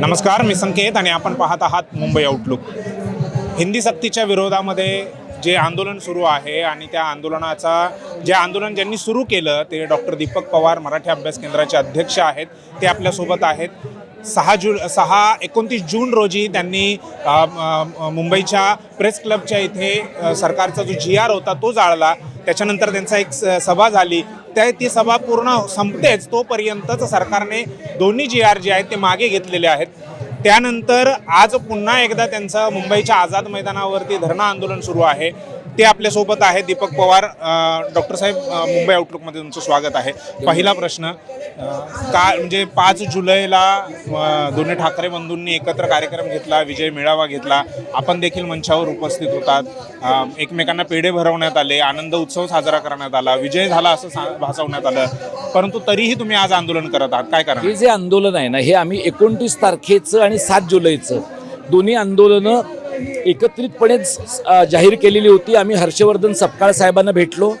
नमस्कार मी संकेत आणि आपण पाहत आहात मुंबई आउटलुक हिंदी सक्तीच्या विरोधामध्ये जे आंदोलन सुरू आहे आणि त्या आंदोलनाचा जे आंदोलन ज्यांनी सुरू केलं ते डॉक्टर दीपक पवार मराठी अभ्यास केंद्राचे अध्यक्ष आहेत. ते आपल्यासोबत आहेत. सहा जून सहा एकोणतीस जून रोजी त्यांनी मुंबईच्या प्रेस क्लबच्या इथे सरकारचा जो जी आर होता तो जाळला. त्याच्यानंतर त्यांचा एक स- सभा झाली. त्या ती सभा पूर्ण संपतेच तोपर्यंतच सरकारने दोन्ही जी आर जे आहेत ते मागे घेतलेले आहेत. त्यानंतर आज पुन्हा एकदा त्यांचं मुंबईच्या आझाद मैदानावरती धरणं आंदोलन सुरू आहे. ते आपल्यासोबत आहे दीपक पवार डॉक्टर साहेब मुंबई आउटलुकमध्ये तुमचं स्वागत आहे. पहिला प्रश्न का म्हणजे पाच जुलैला दोन्ही ठाकरे बंधूंनी एकत्र कार्यक्रम घेतला विजय मेळावा घेतला आपण देखील मंचावर उपस्थित होतात. एकमेकांना पेढे भरवण्यात आले आनंद उत्सव साजरा करण्यात आला विजय झाला असं सा- भासवण्यात आलं. परंतु तरीही तुम्ही आज आंदोलन करत आहात काय कारण हे जे आंदोलन आहे ना हे आम्ही एकोणतीस तारखेचं आणि सात जुलैचं दोन्ही आंदोलनं एकत्रितपणे जाहीर केलेली होती. आम्ही हर्षवर्धन सपकाळ साहेबांना भेटलो.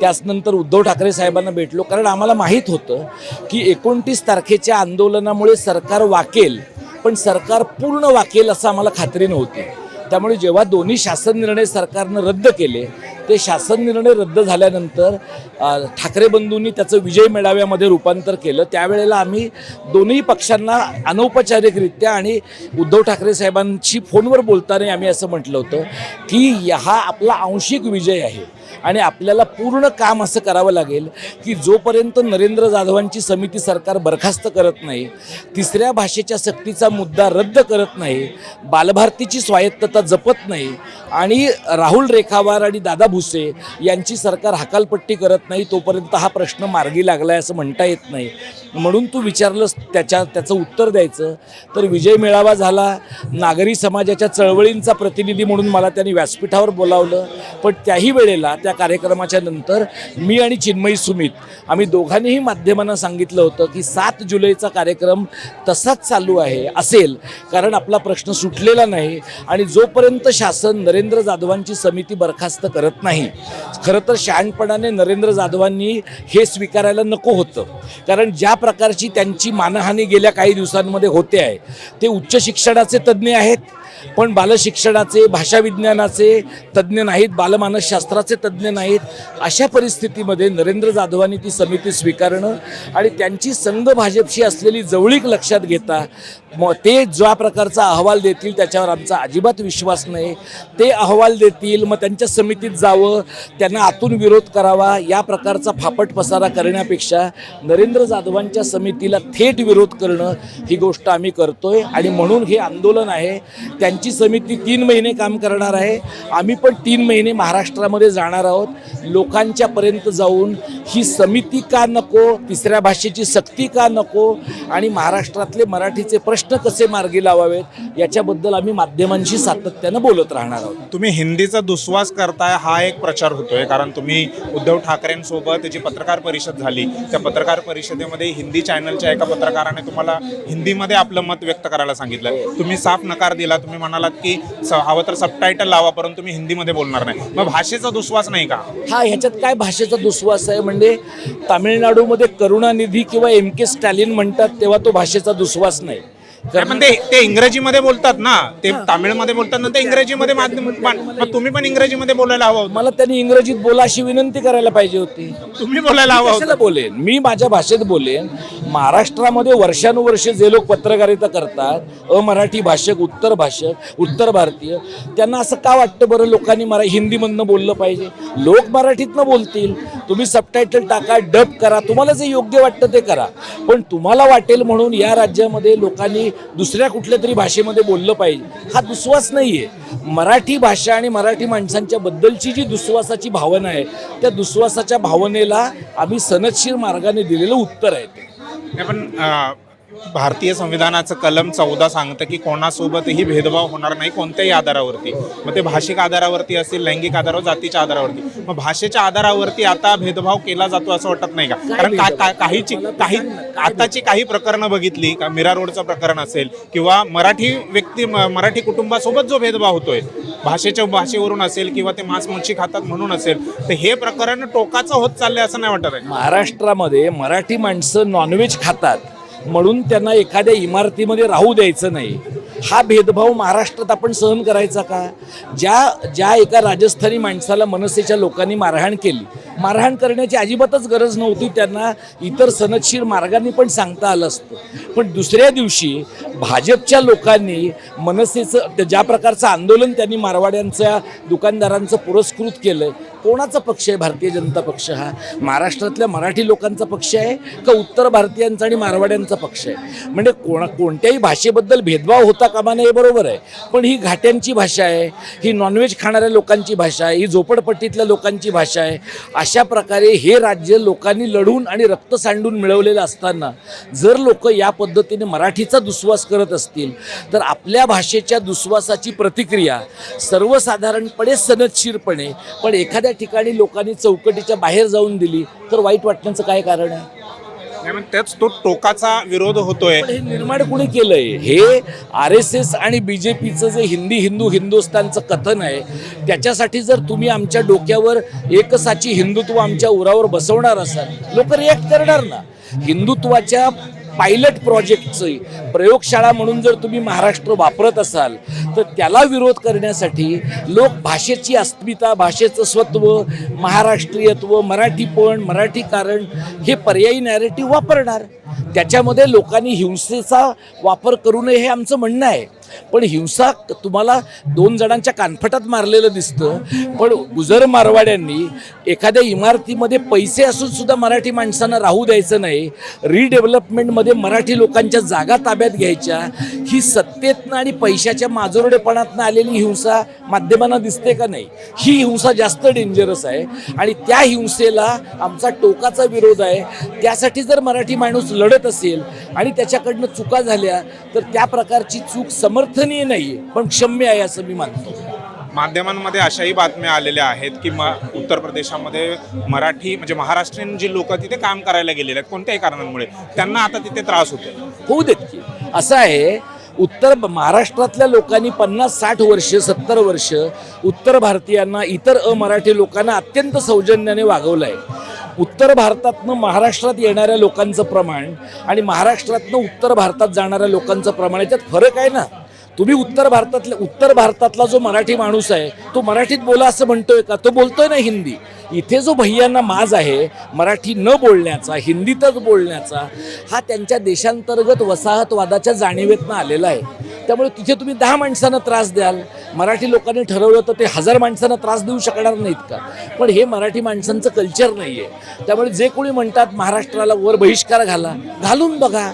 त्याचनंतर उद्धव ठाकरे साहेबांना भेटलो. कारण आम्हाला माहीत होतं की एकोणतीस तारखेच्या आंदोलनामुळे सरकार वाकेल पण सरकार पूर्ण वाकेल असं आम्हाला खात्री नव्हती. त्यामुळे जेव्हा दोन्ही शासन निर्णय सरकारनं रद्द केले ते शासन निर्णय रद्द झाल्यानंतर ठाकरे बंधूंनी त्याचं विजय मेळाव्यामध्ये रूपांतर केलं. त्यावेळेला आम्ही दोन्ही पक्षांना अनौपचारिकरित्या आणि उद्धव ठाकरे साहेबांशी फोनवर बोलताना आम्ही असं म्हटलं होतं की हा आपला आंशिक विजय आहे. आणि आपल्याला पूर्ण काम असं करावं लागेल की जोपर्यंत नरेंद्र जाधवांची समिती सरकार बरखास्त करत नाही तिसऱ्या भाषेच्या सक्तीचा मुद्दा रद्द करत नाही बालभारतीची स्वायत्तता जपत नाही आणि राहुल रेखावार आणि दादा भुसे यांची सरकार हकालपट्टी करत नाही तोपर्यंत हा प्रश्न मार्गी लागला आहे असं म्हणता येत नाही. म्हणून तू विचारलंस त्याच्या त्याचं उत्तर द्यायचं. तर विजय मेळावा झाला. नागरी समाजाच्या चळवळींचा प्रतिनिधी म्हणून मला त्यांनी व्यासपीठावर बोलावलं. पण त्याही वेळेला त्या कार्यक्रमाच्या नंतर मी आणि चिन्मयी सुमित आम्ही दोघांनीही माध्यमांना सांगितलं होतं की सात जुलैचा कार्यक्रम तसाच चालू आहे असेल. कारण आपला प्रश्न सुटलेला नाही आणि जोपर्यंत शासन नरेंद्र जाधवांची समिती बरखास्त करत नाही खरं तर शहाणपणाने नरेंद्र जाधवांनी हे स्वीकारायला नको होतं. कारण ज्या प्रकारची त्यांची मानहानी गेल्या काही दिवसांमध्ये होते आहे ते उच्च शिक्षणाचे तज्ज्ञ आहेत. पण बालशिक्षणाचे भाषाविज्ञानाचे तज्ज्ञ नाहीत बालमानसशास्त्राचे तज्ज्ञ नाहीत अशा परिस्थितीमध्ये नरेंद्र जाधवांनी ती समिती स्वीकारणं आणि त्यांची संघ भाजपशी असलेली जवळीक लक्षात घेता मग ते ज्या प्रकारचा अहवाल देतील त्याच्यावर आमचा अजिबात विश्वास नाही. ते अहवाल देतील मग त्यांच्या समितीत जावं त्यांना आतून विरोध करावा या प्रकारचा फापट पसारा करण्यापेक्षा नरेंद्र जाधवांच्या समितीला थेट विरोध करणं ही गोष्ट आम्ही करतोय आणि म्हणून हे आंदोलन आहे. त्या त्यांची समिती तीन महिने काम करणार आहे. आम्ही पण तीन महिने महाराष्ट्रामध्ये जाणार आहोत. लोकांच्यापर्यंत जाऊन ही समिती का नको तिसऱ्या भाषेची सक्ती का नको आणि महाराष्ट्रातले मराठीचे प्रश्न कसे मार्गी लावावेत याच्याबद्दल आम्ही माध्यमांशी सातत्यानं बोलत राहणार आहोत. तुम्ही हिंदीचा दुस्वास करताय हा एक प्रचार होतोय. कारण तुम्ही उद्धव ठाकरेंसोबत जी पत्रकार परिषद झाली त्या पत्रकार परिषदेमध्ये हिंदी चॅनलच्या एका पत्रकाराने तुम्हाला हिंदीमध्ये आपलं मत व्यक्त करायला सांगितलं. तुम्ही साफ नकार दिला तुम्ही म्हणालात की स- हवं तर सबटायटल लावा परंतु तुम्ही हिंदीमध्ये बोलणार नाही. मग भाषेचा दुस्वास नाही का? हा ह्याच्यात काय भाषेचा दुस्वास आहे? म्हणजे तामिळनाडूमध्ये करुणानिधी किंवा एम के स्टॅलिन म्हणतात तेव्हा तो भाषेचा दुस्वास नाही. नाही, पण ते ते इंग्रजीमध्ये बोलतात ना ते तामिळमध्ये बोलतात ना ते इंग्रजीमध्ये माध्यम तुम्ही पण इंग्रजीमध्ये बोलायला हवं होतं. मला त्यांनी इंग्रजीत बोला अशी विनंती करायला पाहिजे होती. तुम्ही बोलायला हवं कशाला होतं? बोलेन? मी माझ्या भाषेत बोलेन. महाराष्ट्रामध्ये वर्षानुवर्ष जे लोक पत्रकारिता करतात अमराठी भाषक उत्तर भाषक उत्तर भारतीय त्यांना असं का वाटतं बरं लोकांनी मरा हिंदीमधनं बोललं पाहिजे? लोक मराठीतनं बोलतील. तुम्ही सबटायटल टाका डब करा. तुम्हाला जे योग्य वाटतं ते करा. पण तुम्हाला वाटेल म्हणून या राज्यामध्ये लोकांनी दुसऱ्या कुठल्या तरी भाषेमध्ये बोललं पाहिजे. हा दुस्वास नाही आहे मराठी भाषा आणि मराठी माणसांच्या बद्दलची जी दुस्वासाची भावना आहे त्या दुस्वासाच्या भावनेला आम्ही सनदशीर मार्गाने दिलेलं उत्तर आहे ते. पण भारतीय संविधानाचं कलम चौदा सांगतं की कोणासोबतही भेदभाव होणार नाही कोणत्याही आधारावरती. मग ते भाषिक आधारावरती असेल लैंगिक आधारावर जातीच्या आधारावरती. मग भाषेच्या आधारावरती आता भेदभाव केला जातो असं वाटत नाही का? कारण का- काहीची काही आताची काही प्रकरणं बघितली का मीरा रोडचं प्रकरण असेल किंवा मराठी व्यक्ती मराठी कुटुंबासोबत जो भेदभाव होतोय भाषेच्या भाषेवरून असेल किंवा ते मांस मच्छी खातात म्हणून असेल तर हे प्रकरण टोकाचं होत चाललंय असं नाही वाटत आहे महाराष्ट्रामध्ये मराठी माणसं नॉनव्हेज खातात. म्हणून त्यांना एखाद्या इमारतीमध्ये राहू द्यायचं नाही. हा भेदभाव महाराष्ट्रात आपण सहन करायचा का? ज्या ज्या एका राजस्थानी माणसाला मनसेच्या लोकांनी मारहाण केली मारहाण करण्याची अजिबातच गरज नव्हती. त्यांना इतर सनदशीर मार्गाने पण सांगता आलं असतं. पण दुसऱ्या दिवशी भाजपच्या लोकांनी मनसेचं त्या- ज्या प्रकारचं आंदोलन त्यांनी मारवाड्यांच्या दुकानदारांचं पुरस्कृत केलं कोणाचा पक्ष आहे? भारतीय जनता पक्ष हा. महाराष्ट्रातल्या मराठी लोकांचा पक्ष आहे का उत्तर भारतीयांचा आणि मारवाड्यांचा पक्ष आहे? म्हणजे कोणा कोणत्याही भाषेबद्दल भेदभाव होता कामा नये बरोबर आहे. पण ही घाट्यांची भाषा आहे ही नॉनव्हेज खाणाऱ्या लोकांची भाषा आहे ही झोपडपट्टीतल्या लोकांची भाषा आहे अशा प्रकारे हे राज्य लोकांनी लढून आणि रक्त सांडून मिळवलेलं असताना जर लोक या पद्धतीने मराठीचा दुस्वास करत असतील तर आपल्या भाषेच्या दुस्वासाची प्रतिक्रिया सर्वसाधारणपणे सनदशीरपणे पण एखाद्या ठिकाणी लोकांनी चौकटीच्या बाहेर जाऊन दिली तर वाईट वाटण्याचं काय कारण आहे? नाही, तो टोकाचा विरोध होतोय. हे निर्माण कुणी केलंय? हे आर एस एस आणि बी जे पीचं जे हिंदी हिंदू हिंदुस्थानचं कथन आहे त्याच्यासाठी जर तुम्ही आमच्या डोक्यावर एकसाची हिंदुत्व आमच्या उरावर बसवणार असाल लोक रिॲक्ट करणार ना. हिंदुत्वाच्या पायलट प्रोजेक्टचं प्रयोगशाळा म्हणून जर तुम्ही महाराष्ट्र वापरत असाल तर त्याला विरोध करण्यासाठी लोक भाषेची अस्मिता भाषेचं स्वत्व महाराष्ट्रीयत्व मराठीपण मराठी कारण हे पर्यायी नॅरेटिव्ह वापरणार. त्याच्यामध्ये लोकांनी हिंसेचा वापर करू नये हे आमचं म्हणणं आहे. पण हिंसा तुम्हाला दोन जणांच्या कानफटात मारलेलं दिसतं. पण गुजर मारवाड्यांनी एखाद्या इमारतीमध्ये पैसे असून सुद्धा मराठी माणसांना राहू द्यायचं नाही. रिडेव्हलपमेंटमध्ये मराठी लोकांच्या जागा ताब्यात घ्यायच्या. ही सत्तेतनं आणि पैशाच्या माजोरडेपणातनं आलेली हिंसा माध्यमांना दिसते का नाही? ही हिंसा जास्त डेंजरस आहे. आणि त्या हिंसेला आमचा टोकाचा विरोध आहे. त्यासाठी जर मराठी माणूस लढत असेल आणि त्याच्याकडनं चुका झाल्या तर त्या प्रकारची चूक समर्थनीय नाही पण क्षम्य आहे असं मी मानतो. माध्यमांमध्ये अशाही बातम्या आलेल्या आहेत की म उत्तर प्रदेशामध्ये मराठी म्हणजे महाराष्ट्रीयन जी लोक तिथे काम करायला गेलेले आहेत कोणत्याही कारणांमुळे त्यांना आता तिथे त्रास होतो होऊ देत की. असं आहे उत्तर महाराष्ट्रातल्या लोकांनी पन्नास साठ वर्ष सत्तर वर्ष उत्तर भारतीयांना इतर अमराठी लोकांना अत्यंत सौजन्याने वागवलं आहे उत्तर भारतातनं महाराष्ट्रात येणाऱ्या लोकांचं प्रमाण आणि महाराष्ट्रातनं उत्तर भारतात जाणाऱ्या लोकांचं प्रमाण याच्यात फरक आहे ना? तुम्ही उत्तर भारतातल्या उत्तर भारतातला जो मराठी माणूस आहे तो मराठीत बोला असं म्हणतोय का? तो बोलतोय ना हिंदी. इथे जो भैयांना माज आहे मराठी न बोलण्याचा हिंदीतच बोलण्याचा हा त्यांच्या देशांतर्गत वसाहतवादाच्या जाणीवेतनं आलेला आहे. त्यामुळे तिथे तुम्ही दहा माणसांना त्रास द्याल. मराठी लोकांनी ठरवलं तर ते हजार माणसांना त्रास देऊ शकणार नाहीत का? पण हे मराठी माणसांचं कल्चर नाही आहे त्यामुळे जे कोणी म्हणतात महाराष्ट्राला वर बहिष्कार घाला. घालून बघा.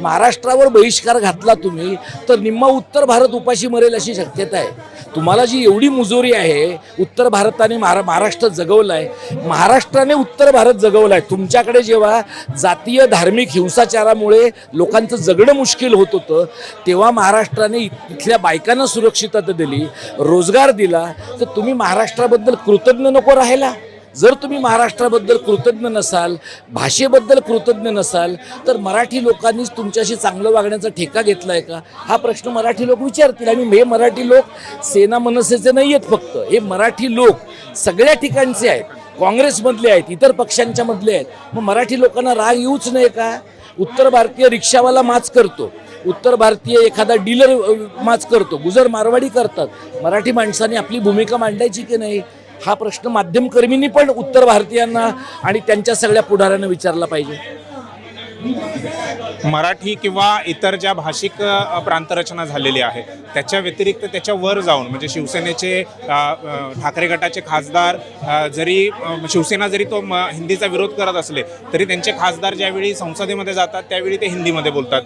महाराष्ट्रावर बहिष्कार घातला तुम्ही तर निम्मा उत्तर भारत उपाशी मरेल अशी शक्यता आहे. तुम्हाला जी एवढी मुजोरी आहे उत्तर भारताने महारा महाराष्ट्र जगवलं आहे महाराष्ट्राने उत्तर भारत जगवलं आहे तुमच्याकडे जेव्हा जातीय धार्मिक हिंसाचारामुळे लोकांचं जगणं मुश्किल होत होतं तेव्हा महाराष्ट्राने इथल्या बायकांना सुरक्षितता दिली रोजगार दिला तर तुम्ही महाराष्ट्राबद्दल कृतज्ञ नको राहायला. जर तुम्ही महाराष्ट्राबद्दल कृतज्ञ नसाल भाषेबद्दल कृतज्ञ नसाल तर मराठी लोकांनीच तुमच्याशी चांगलं वागण्याचा ठेका घेतला आहे का? हा प्रश्न मराठी लोक विचारतील. आणि हे मराठी लोक सेना मनसेचे नाही आहेत फक्त. हे मराठी लोक सगळ्या ठिकाणचे आहेत. काँग्रेसमधले आहेत इतर पक्षांच्या मधले आहेत. मग मराठी लोकांना राग येऊच नाही का? उत्तर भारतीय रिक्षावाला माच करतो. उत्तर भारतीय एखादा डीलर माच करतो. गुजर मारवाडी करतात. मराठी माणसाने आपली भूमिका मांडायची की नाही? हा प्रश्न माध्यमकर्मींनी पण उत्तर भारतीयांना आणि त्यांच्या सगळ्या पुढाऱ्यांना विचारला पाहिजे. मराठी किंवा इतर ज्या भाषिक प्रांतरचना झालेली आहे त्याच्या व्यतिरिक्त त्याच्या वर जाऊन म्हणजे शिवसेनेचे ठाकरे गटाचे खासदार जरी शिवसेना जरी तो हिंदीचा विरोध करत असले तरी त्यांचे खासदार ज्यावेळी संसदेमध्ये जातात त्यावेळी ते हिंदीमध्ये बोलतात.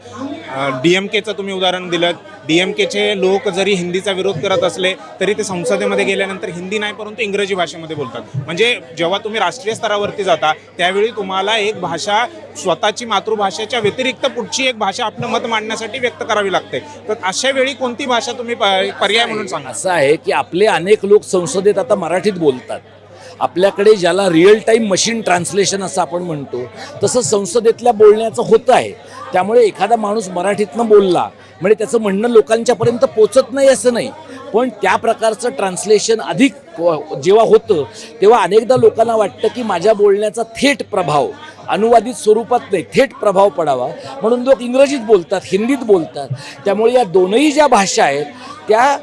डी एम केचं तुम्ही उदाहरण दिलं डी एम केचे लोक जरी हिंदीचा विरोध करत असले तरी ते संसदेमध्ये गेल्यानंतर हिंदी नाही परंतु इंग्रजी भाषेमध्ये बोलतात. म्हणजे जेव्हा तुम्ही राष्ट्रीय स्तरावरती जाता त्यावेळी तुम्हाला एक भाषा स्वतःची मातृभाषेच्या व्यतिरिक्त पुढची एक भाषा आपलं मत मांडण्यासाठी व्यक्त करावी लागते. तर अशा वेळी कोणती भाषा तुम्ही प- पर्याय म्हणून सांगा? असं आहे की आपले अनेक लोक संसदेत आता मराठीत बोलतात. आपल्याकडे ज्याला रिअल टाईम मशीन ट्रान्सलेशन असं आपण म्हणतो तसं संसदेतल्या बोलण्याचं होतं आहे. त्यामुळे एखादा माणूस मराठीतनं बोलला म्हणजे त्याचं म्हणणं लोकांच्यापर्यंत पोचत नाही असं नाही. पण त्या प्रकारचं ट्रान्सलेशन अधिक जेव्हा होतं तेव्हा अनेकदा लोकांना वाटतं की माझ्या बोलण्याचा थेट प्रभाव अनुवादित स्वरूपात नाही थेट प्रभाव पडावा. म्हणून लोक इंग्रजीत बोलतात हिंदीत बोलतात. त्यामुळे या दोनही ज्या भाषा आहेत त्या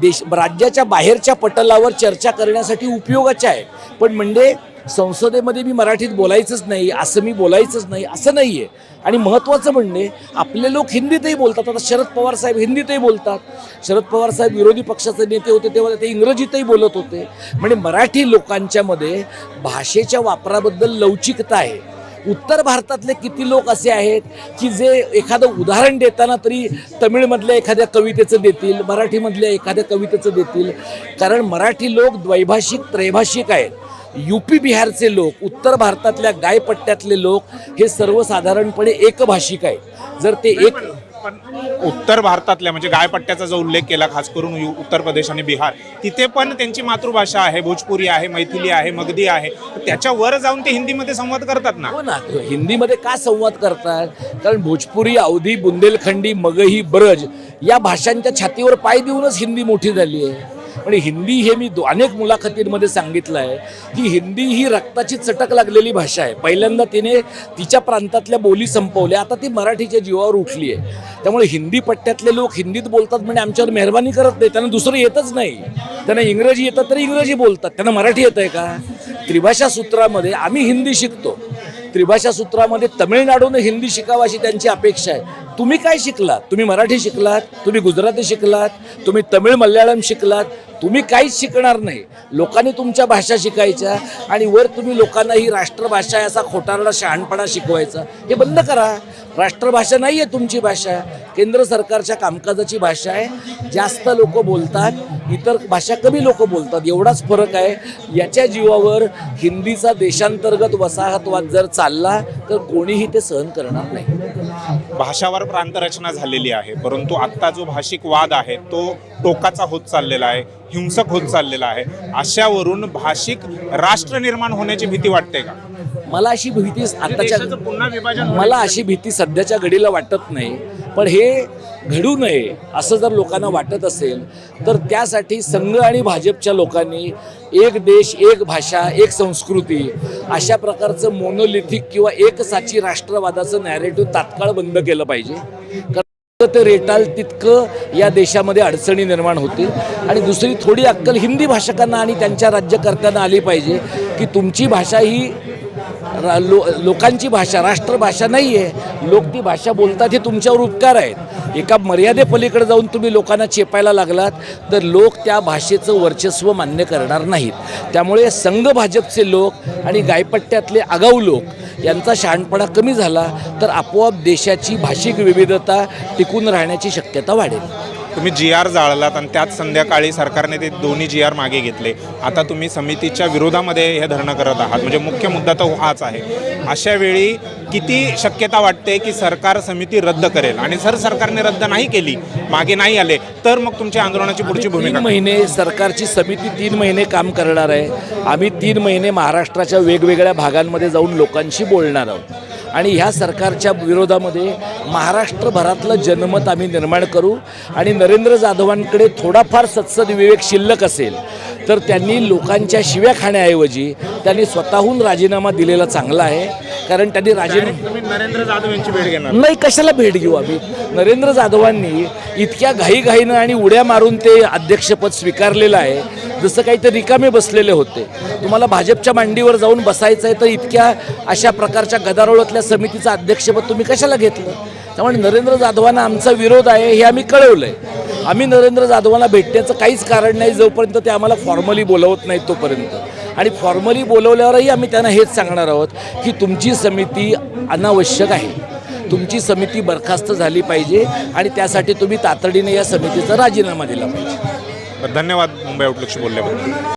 देश राज्याच्या बाहेरच्या पटलावर चर्चा करण्यासाठी उपयोगाच्या आहेत. पण म्हणजे संसदेमध्ये मी मराठीत बोलायचंच नाही असं मी बोलायचंच नाही असं नाही आहे आणि महत्त्वाचं म्हणजे आपले लोक हिंदीतही बोलतात. आता शरद पवार साहेब हिंदीतही बोलतात. शरद पवार साहेब विरोधी पक्षाचे नेते होते तेव्हा ते इंग्रजीतही बोलत होते. म्हणजे मराठी लोकांच्यामध्ये भाषेच्या वापराबद्दल लवचिकता आहे. उत्तर भारतातले किती लोक असे आहेत की जे एखादं उदाहरण देताना तरी तमिळमधल्या एखाद्या कवितेचं देतील मराठीमधल्या एखाद्या कवितेचं देतील. कारण मराठी लोक द्वैभाषिक त्रैभाषिक आहेत. युपी बिहारचे लोक उत्तर भारतातल्या गायपट्ट्यातले लोक हे सर्वसाधारणपणे एकभाषिक आहेत. जर ते एक पण उत्तर भारतातल्या म्हणजे गायपट्ट्याचा जो उल्लेख केला खास करून उत्तर प्रदेश आणि बिहार तिथे पण त्यांची मातृभाषा आहे भोजपुरी आहे मैथिली आहे मगधी आहे. त्याच्यावर जाऊन ते हिंदीमध्ये संवाद करतात ना? हो ना. हिंदीमध्ये का संवाद करतात? कारण भोजपुरी अवधी बुंदेलखंडी मगही ब्रज या भाषांच्या छातीवर पाय देऊनच हिंदी मोठी झाली आहे. म्हणजे हिंदी हे मी अनेक मुलाखतींमध्ये सांगितलं आहे की हिंदी ही रक्ताची चटक लागलेली भाषा आहे. पहिल्यांदा तिने तिच्या प्रांतातल्या बोली संपवल्या. आता ती मराठीच्या जीवावर उठली आहे. त्यामुळे हिंदी पट्ट्यातले लोक हिंदीत बोलतात म्हणजे आमच्यावर मेहरबानी करत नाही. त्यांना दुसरं येतच नाही. त्यांना इंग्रजी येतात तरी इंग्रजी बोलतात. त्यांना मराठी येतं आहे का? त्रिभाषा सूत्रामध्ये आम्ही हिंदी शिकतो. त्रिभाषा सूत्रामध्ये तमिळनाडूने हिंदी शिकावं अशी त्यांची अपेक्षा आहे. तुम्ही काय शिकलात? तुम्ही मराठी शिकलात तुम्ही गुजराती शिकलात तुम्ही तमिळ मल्याळम शिकलात तुम्ही काहीच शिकणार नाही. लोकांनी तुमच्या भाषा शिकायच्या आणि वर तुम्ही लोकांना ही राष्ट्रभाषा आहे असा खोटारडा शहाणपणा शिकवायचा. हे बंद करा. राष्ट्रभाषा नाही आहे तुमची भाषा. केंद्र सरकारच्या कामकाजाची भाषा आहे. जास्त लोक बोलतात इतर भाषा कमी लोक बोलतात. एवढाच फरक आहे. याच्या जीवावर हिंदीचा देशांतर्गत वसाहतवाद जर चालला तर कोणीही ते सहन करणार नाही. भाषावर प्रांतरचना झालेली आहे परंतु आत्ता जो भाषिक वाद आहे तो टोकाचा होत चाललेला आहे हिंसक होत चाललेला आहे. अशावरून भाषिक राष्ट्र निर्माण होण्याची भीती वाटते का? मला अशी भीती आताच्या पुन्हा विभाजन मला अशी भीती सध्याच्या घडीला वाटत नाही. पण हे घडू नये असं जर लोकांना वाटत असेल तर त्यासाठी संघ आणि भाजपच्या लोकांनी एक देश एक भाषा एक संस्कृती अशा प्रकारचं मोनोलिथिक किंवा एकसाची राष्ट्रवादाचं नॅरेटिव्ह तात्काळ बंद केलं पाहिजे. कारण ते रेटाल तितकं या देशामध्ये अडचणी निर्माण होतील. आणि दुसरी थोडी अक्कल हिंदी भाषकांना आणि त्यांच्या राज्यकर्त्यांना आली पाहिजे की तुमची भाषा ही रा- लो लोकांची भाषा राष्ट्रभाषा नाही आहे लोक ती भाषा बोलतात हे तुमच्यावर उपकार आहेत. एका मर्यादेपलीकडे जाऊन तुम्ही लोकांना चेपायला लागलात तर लोक त्या भाषेचं वर्चस्व मान्य करणार नाहीत. त्यामुळे संघ भाजपचे लोक आणि गायपट्ट्यातले आगाऊ लोक यांचा शहाणपणा कमी झाला तर आपोआप देशाची भाषिक विविधता टिकून राहण्याची शक्यता वाढेल. तुम्ही जी आर जाळलात आणि त्याच संध्याकाळी सरकारने ते दोन्ही जी आर मागे घेतले. आता तुम्ही समितीच्या विरोधामध्ये हे धरणं करत आहात. म्हणजे मुख्य मुद्दा तर हाच आहे. अशा वेळी किती शक्यता वाटते की सरकार समिती रद्द करेल? आणि जर सरकारने रद्द नाही केली मागे नाही आले तर मग तुमच्या आंदोलनाची पुढची भूमिका महिने सरकारची समिती तीन महिने काम करणार आहे. आम्ही तीन महिने महाराष्ट्राच्या वेगवेगळ्या भागांमध्ये जाऊन लोकांशी बोलणार आहोत. आणि ह्या सरकारच्या विरोधामध्ये महाराष्ट्रभरातलं जनमत आम्ही निर्माण करू. आणि नरेंद्र जाधवांकडे थोडाफार सत्सद विवेक शिल्लक असेल तर त्यांनी लोकांच्या शिव्या खाण्याऐवजी त्यांनी स्वतःहून राजीनामा दिलेला चांगला आहे. कारण त्यांनी राजीनामा नरेंद्र जाधव यांची भेट घेणार. नाही कशाला भेट घेऊ आम्ही? नरेंद्र जाधवांनी इतक्या घाईघाईनं आणि उड्या मारून ते अध्यक्षपद स्वीकारलेलं आहे. जसं काही ते रिकामे बसलेले होते. तुम्हाला भाजपच्या मांडीवर जाऊन बसायचं आहे तर इतक्या अशा प्रकारच्या गदारोळातल्या समितीचं अध्यक्षपद तुम्ही कशाला घेतलं? त्यामुळे नरेंद्र जाधवांना आमचा विरोध आहे हे आम्ही कळवलं आहे आम्ही नरेंद्र जाधवांना भेटण्याचं काहीच कारण नाही जोपर्यंत ते आम्हाला फॉर्मली बोलवत नाहीत तोपर्यंत. आणि फॉर्मली बोलवल्यावरही आम्ही त्यांना हेच सांगणार आहोत की तुमची समिती अनावश्यक आहे. तुमची समिती बरखास्त झाली पाहिजे आणि त्यासाठी तुम्ही तातडीने या समितीचा राजीनामा दिला पाहिजे. धन्यवाद मुंबई आउटलुकशी बोलल्याबद्दल.